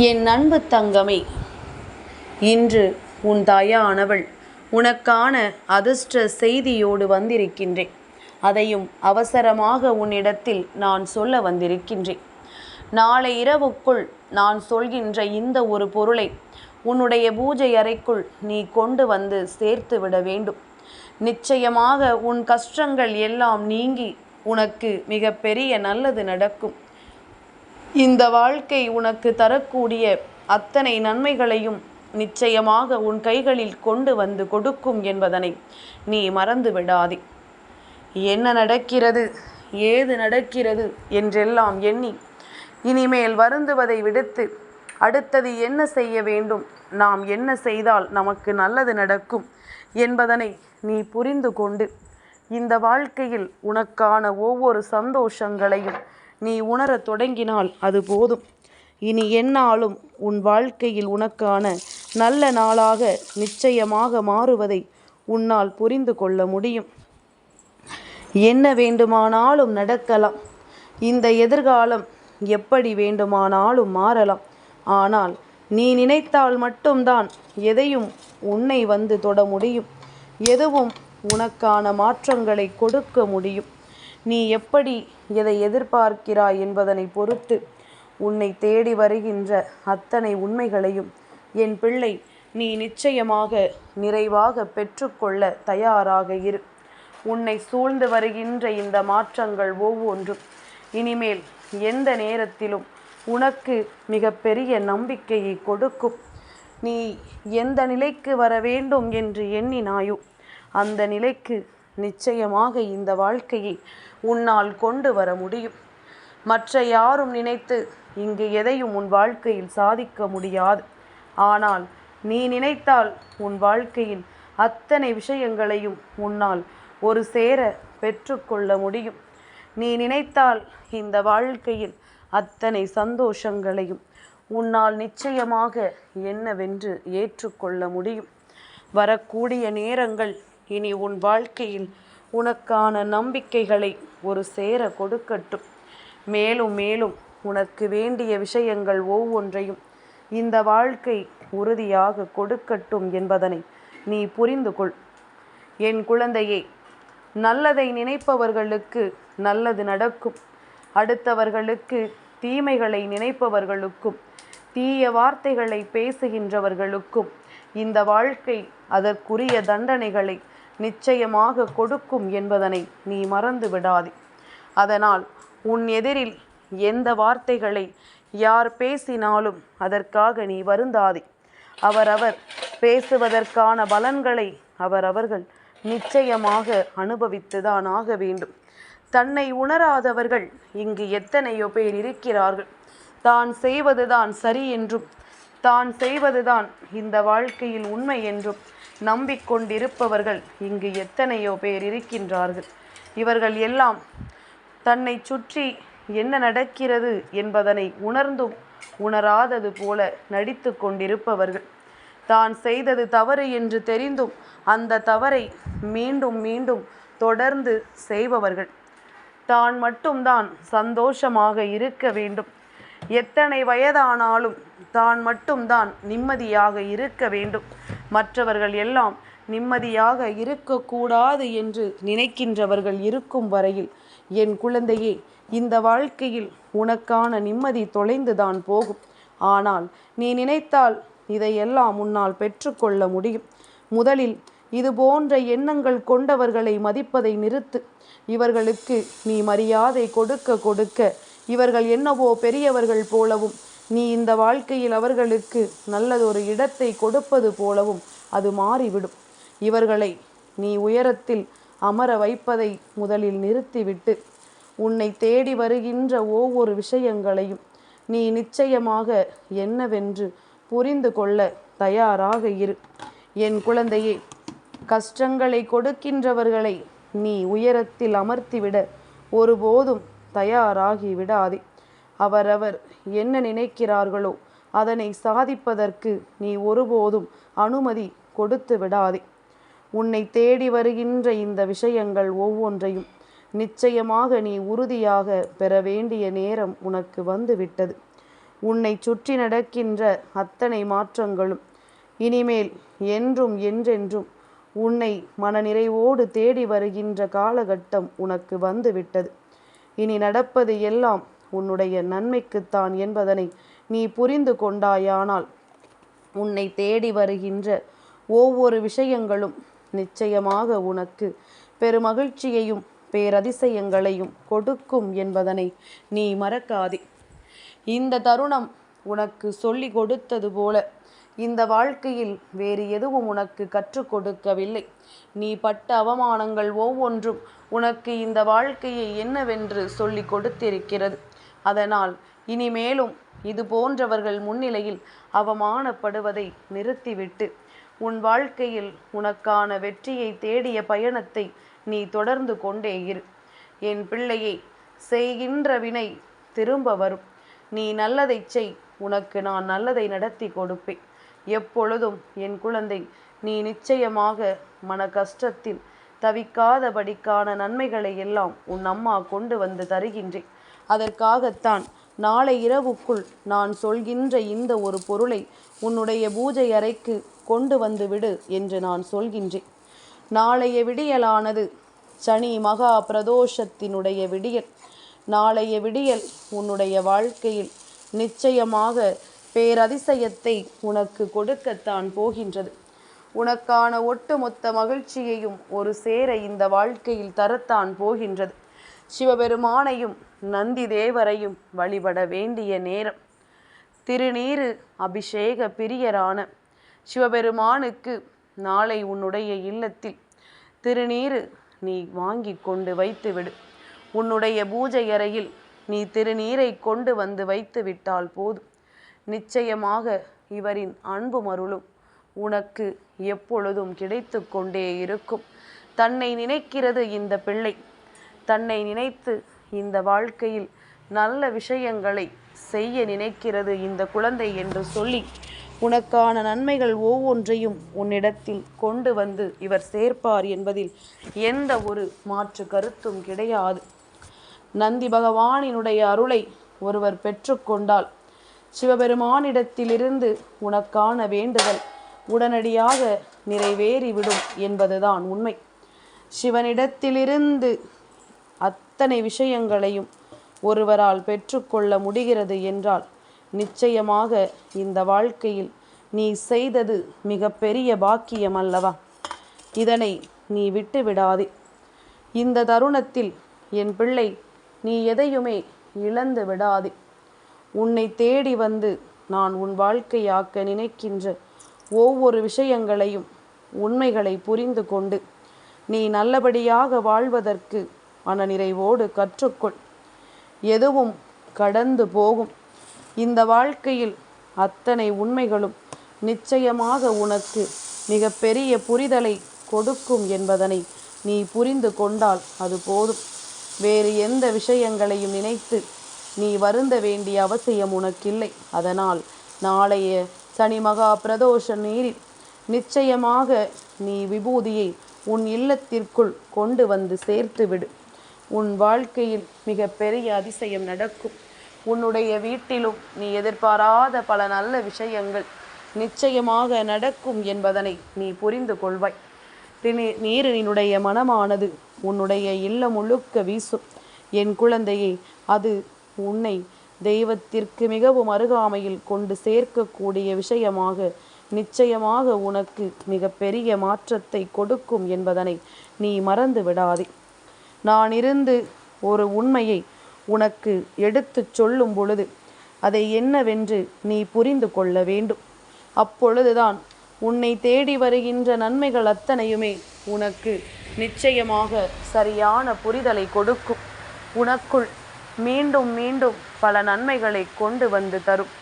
என் அன்பு தங்கமே இன்று உன் தாயானவள் உனக்கான அதிர்ஷ்ட செய்தியோடு வந்திருக்கின்றேன். அதையும் அவசரமாக உன்னிடத்தில் நான் சொல்ல வந்திருக்கின்றேன். நாளை இரவுக்குள் நான் சொல்கின்ற இந்த ஒரு பொருளை உன்னுடைய பூஜை அறைக்குள் நீ கொண்டு வந்து சேர்த்து விட வேண்டும். நிச்சயமாக உன் கஷ்டங்கள் எல்லாம் நீங்கி உனக்கு மிகப்பெரிய நல்லது நடக்கும். இந்த வாழ்க்கை உனக்கு தரக்கூடிய அத்தனை நன்மைகளையும் நிச்சயமாக உன் கைகளில் கொண்டு வந்து கொடுக்கும் என்பதனை நீ மறந்து விடாதே. என்ன நடக்கிறது? ஏது நடக்கிறது? என்றெல்லாம் எண்ணி இனிமேல் வருந்துவதை விடுத்து அடுத்தது என்ன செய்ய வேண்டும்? நாம் என்ன செய்தால் நமக்கு நல்லது நடக்கும் என்பதனை நீ புரிந்து கொண்டு இந்த வாழ்க்கையில் உனக்கான ஒவ்வொரு சந்தோஷங்களையும் நீ உணரத் தொடங்கினால் அது போதும். இனி என்னாலும் உன் வாழ்க்கையில் உனக்கான நல்ல நாளாக நிச்சயமாக மாறுவதை உன்னால் புரிந்து கொள்ள முடியும். என்ன வேண்டுமானாலும் நடக்கலாம். இந்த எதிர்காலம் எப்படி வேண்டுமானாலும் மாறலாம். ஆனால் நீ நினைத்தால் மட்டும்தான் எதையும் உன்னை வந்து தொட முடியும். எதுவும் உனக்கான மாற்றங்களை கொடுக்க முடியும். நீ எப்படி எதை எதிர்பார்க்கிறாய் என்பதனை பொறுத்து உன்னை தேடி வருகின்ற அத்தனை உண்மைகளையும் என் பிள்ளை நீ நிச்சயமாக நிறைவாக பெற்றுக்கொள்ள தயாராக இரு. உன்னை சூழ்ந்து வருகின்ற இந்த மாற்றங்கள் ஒவ்வொன்றும் இனிமேல் எந்த நேரத்திலும் உனக்கு மிகப்பெரிய நம்பிக்கையை கொடுக்கும். நீ எந்த நிலைக்கு வர வேண்டும் என்று எண்ணினாயோ அந்த நிலைக்கு நிச்சயமாக இந்த வாழ்க்கையை உன்னால் கொண்டு வர முடியும். மற்ற யாரும் நினைத்து இங்கு எதையும் உன் வாழ்க்கையில் சாதிக்க முடியாது. ஆனால் நீ நினைத்தால் உன் வாழ்க்கையில் அத்தனை விஷயங்களையும் உன்னால் ஒரு சேர பெற்றுக்கொள்ள முடியும். நீ நினைத்தால் இந்த வாழ்க்கையில் அத்தனை சந்தோஷங்களையும் உன்னால் நிச்சயமாக என்னவென்று ஏற்றுக்கொள்ள முடியும். வரக்கூடிய நேரங்கள் இனி உன் வாழ்க்கையில் உனக்கான நம்பிக்கைகளை ஒரு சேர கொடுக்கட்டும். மேலும் மேலும் உனக்கு வேண்டிய விஷயங்கள் ஒவ்வொன்றையும் இந்த வாழ்க்கை உறுதியாக கொடுக்கட்டும் என்பதனை நீ புரிந்து கொள். என் குழந்தையே நல்லதை நினைப்பவர்களுக்கு நல்லது நடக்கும். அடுத்தவர்களுக்கு தீமைகளை நினைப்பவர்களுக்கும் தீய வார்த்தைகளை பேசுகின்றவர்களுக்கும் இந்த வாழ்க்கை அதற்குரிய தண்டனைகளை நிச்சயமாக கொடுக்கும் என்பதனை நீ மறந்து விடாதே. அதனால் உன் எதிரில் எந்த வார்த்தைகளை யார் பேசினாலும் அதற்காக நீ வருந்தாதே. அவரவர் பேசுவதற்கான பலன்களை அவரவர்கள் நிச்சயமாக அனுபவித்துதான் ஆக வேண்டும். தன்னை உணராதவர்கள் இங்கு எத்தனையோ பேர் இருக்கிறார்கள். தான் செய்வதுதான் சரி என்றும் தான் செய்வதுதான் இந்த வாழ்க்கையில் உண்மை என்றும் நம்பிக்கொண்டிருப்பவர்கள் இங்கு எத்தனையோ பேர் இருக்கின்றார்கள். இவர்கள் எல்லாம் தன்னை சுற்றி என்ன நடக்கிறது என்பதனை உணர்ந்தும் உணராதது போல நடித்து கொண்டிருப்பவர்கள். தான் செய்தது தவறு என்று தெரிந்தும் அந்த தவறை மீண்டும் மீண்டும் தொடர்ந்து செய்பவர்கள். தான் மட்டும்தான் சந்தோஷமாக இருக்க வேண்டும். எத்தனை வயதானாலும் தான் மட்டும்தான் நிம்மதியாக இருக்க வேண்டும். மற்றவர்கள் எல்லாம் நிம்மதியாக இருக்கக்கூடாது என்று நினைக்கின்றவர்கள் இருக்கும் வரையில் என் குழந்தையே இந்த வாழ்க்கையில் உனக்கான நிம்மதி தொலைந்துதான் போகும். ஆனால் நீ நினைத்தால் இதையெல்லாம் உன்னால் பெற்றுக்கொள்ள முடியும். முதலில் இது போன்ற எண்ணங்கள் கொண்டவர்களை மதிப்பதை நிறுத்து. இவர்களுக்கு நீ மரியாதை கொடுக்க கொடுக்க இவர்கள் என்னவோ பெரியவர்கள் போலவும் நீ இந்த வாழ்க்கையில் அவர்களுக்கு நல்லதொரு இடத்தை கொடுப்பது போலவும் அது மாறிவிடும். இவர்களை நீ உயரத்தில் அமர வைப்பதை முதலில் நிறுத்திவிட்டு உன்னை தேடி வருகின்ற ஒவ்வொரு விஷயங்களையும் நீ நிச்சயமாக என்னவென்று புரிந்து கொள்ள தயாராக இரு. என் குழந்தையே கஷ்டங்களை கொடுக்கின்றவர்களை நீ உயரத்தில் அமர்த்திவிட ஒருபோதும் தயாராகி விடாதே. அவரவர் என்ன நினைக்கிறார்களோ அதனை சாதிப்பதற்கு நீ ஒருபோதும் அனுமதி கொடுத்து விடாதே. உன்னை தேடி வருகின்ற இந்த விஷயங்கள் ஒவ்வொன்றையும் நிச்சயமாக நீ உறுதியாக பெற வேண்டிய நேரம் உனக்கு வந்துவிட்டது. உன்னை சுற்றி நடக்கின்ற அத்தனை மாற்றங்களும் இனிமேல் என்றும் என்றென்றும் உன்னை மனநிறைவோடு தேடி வருகின்ற காலகட்டம் உனக்கு வந்துவிட்டது. இனி நடப்பது எல்லாம் உன்னுடைய நன்மைக்குத்தான் என்பதனை நீ புரிந்து கொண்டாயானால் உன்னை தேடி வருகின்ற ஒவ்வொரு விஷயங்களும் நிச்சயமாக உனக்கு. பெருமகிழ்ச்சியையும் பேரதிசயங்களையும் கொடுக்கும் என்பதனை நீ மறக்காதே. இந்த தருணம் உனக்கு சொல்லி கொடுத்தது போல இந்த வாழ்க்கையில் வேறு எதுவும் உனக்கு கற்றுக் கொடுக்கவில்லை. நீ பட்ட அவமானங்கள் ஒவ்வொன்றும் உனக்கு இந்த வாழ்க்கையை என்னவென்று சொல்லி கொடுத்திருக்கிறது. அதனால் இனிமேலும் இது போன்றவர்கள் முன்னிலையில் அவமானப்படுவதை நிறுத்திவிட்டு உன் வாழ்க்கையில் உனக்கான வெற்றியை தேடிய பயணத்தை நீ தொடர்ந்து கொண்டே இரு. என் பிள்ளையை செய்கின்ற வினை திரும்ப வரும். நீ நல்லதை செய். உனக்கு நான் நல்லதை நடத்தி கொடுப்பேன். எப்பொழுதும் என் குழந்தை நீ நிச்சயமாக மன கஷ்டத்தில் தவிக்காதபடிக்கான நன்மைகளை எல்லாம் உன் அம்மா கொண்டு வந்து தருகின்றேன். அதற்காகத்தான் நாளை இரவுக்குள் நான் சொல்கின்ற இந்த ஒரு பொருளை உன்னுடைய பூஜை அறைக்கு கொண்டு வந்து விடு என்று நான் சொல்கின்றேன். நாளைய விடியலானது சனி மகா பிரதோஷத்தினுடைய விடியல். நாளைய விடியல் உன்னுடைய வாழ்க்கையில் நிச்சயமாக பேரதிசயத்தை உனக்கு கொடுக்கத்தான் போகின்றது. உனக்கான ஒட்டுமொத்த மகிழ்ச்சியையும் ஒரு சேர இந்த வாழ்க்கையில் தரத்தான் போகின்றது. சிவபெருமானையும் நந்தி தேவரையும் வழிபட வேண்டிய நேரம். திருநீரு அபிஷேக பிரியரான சிவபெருமானுக்கு நாளை உன்னுடைய இல்லத்தில் திருநீர் நீ வாங்கி கொண்டு வைத்துவிடு. உன்னுடைய பூஜை அறையில் நீ திருநீரை கொண்டு வந்து வைத்து விட்டால் போதும். நிச்சயமாக இவரின் அன்பு மருளும் உனக்கு எப்பொழுதும் கிடைத்து கொண்டே இருக்கும். தன்னை நினைக்கிறது இந்த பிள்ளை. தன்னை நினைத்து இந்த வாழ்க்கையில் நல்ல விஷயங்களை செய்ய நினைக்கிறது இந்த குழந்தை என்று சொல்லி உனக்கான நன்மைகள் ஒவ்வொன்றையும் உன்னிடத்தில் கொண்டு வந்து இவர் சேர்ப்பார் என்பதில் எந்த ஒரு மாற்று கருத்தும் கிடையாது. நந்தி பகவானினுடைய அருளை ஒருவர் பெற்றுக்கொண்டால் சிவபெருமானிடத்திலிருந்து உனக்கான வேண்டுதல் உடனடியாக நிறைவேறிவிடும் என்பதுதான் உண்மை. சிவனிடத்திலிருந்து அத்தனை விஷயங்களையும் ஒருவரால் பெற்றுக்கொள்ள முடிகிறது என்றால் நிச்சயமாக இந்த வாழ்க்கையில் நீ செய்தது மிக பெரிய பாக்கியம் அல்லவா இதனை நீ விட்டு விடாதே இந்த தருணத்தில் என் பிள்ளை நீ எதையுமே இழந்து விடாதே. உன்னை தேடி வந்து நான் உன் வாழ்க்கையாக்க நினைக்கின்ற ஒவ்வொரு விஷயங்களையும் உண்மைகளை புரிந்து கொண்டு நீ நல்லபடியாக வாழ்வதற்கு மனநிறைவோடு கற்றுக்கொள். எதுவும் கடந்து போகும். இந்த வாழ்க்கையில் அத்தனை உண்மைகளும் நிச்சயமாக உனக்கு மிக பெரிய புரிதலை கொடுக்கும் என்பதனை நீ புரிந்து கொண்டால் அது போதும். வேறு எந்த விஷயங்களையும் நினைத்து நீ வருந்த வேண்டிய அவசியம் உனக்கில்லை. அதனால் நாளைய சனி மகா பிரதோஷ நீரில் நிச்சயமாக நீ விபூதியை உன் இல்லத்திற்குள் கொண்டு வந்து சேர்த்து விடு உன் வாழ்க்கையில் மிக பெரிய அதிசயம் நடக்கும். உன்னுடைய வீட்டிலும் நீ எதிர்பாராத பல நல்ல விஷயங்கள் நிச்சயமாக நடக்கும் என்பதனை நீ புரிந்து கொள்வாய். நீரினுடைய மனமானது உன்னுடைய இல்லம் முழுக்க வீசும். என் குழந்தையே அது உன்னை தெய்வத்திற்கு மிகவும் அருகாமையில் கொண்டு சேர்க்கக்கூடிய விஷயமாக நிச்சயமாக உனக்கு மிகப்பெரிய மாற்றத்தை கொடுக்கும் என்பதனை நீ மறந்து விடாதே. நான் இருந்து ஒரு உண்மையை உனக்கு எடுத்துச் சொல்லும் பொழுது அதை என்னவென்று நீ புரிந்து கொள்ள வேண்டும். அப்பொழுதுதான் உன்னை தேடி வருகின்ற நன்மைகள் அத்தனையுமே உனக்கு நிச்சயமாக சரியான புரிதலை கொடுக்கும். உனக்குள் மீண்டும் மீண்டும் பல நன்மைகளை கொண்டு வந்து தரும்.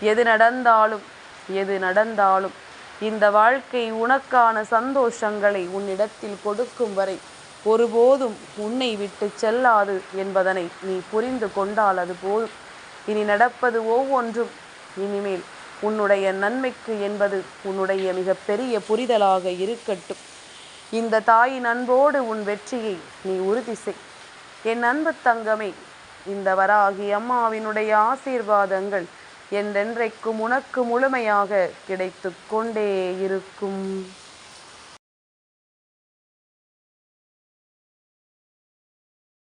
எது நடந்தாலும் எது நடந்தாலும் இந்த வாழ்க்கை உனக்கான சந்தோஷங்களை உன்னிடத்தில் கொடுக்கும் வரை ஒருபோதும் உன்னை விட்டு செல்லாது என்பதனை நீ புரிந்து கொண்டால் அது போதும். இனி நடப்பது ஒவ்வொன்றும். இனிமேல் உன்னுடைய நன்மைக்கு என்பது உன்னுடைய மிகப்பெரிய புரிதலாக இருக்கட்டும். இந்த தாயின் அன்போடு உன் வெற்றியை நீ உறுதி செய். என் அன்பு தங்கமே இந்த வராகி அம்மாவினுடைய ஆசீர்வாதங்கள் என்றென்றைக்கும் உனக்கு முழுமையாக கிடைத்து கொண்டே இருக்கும்.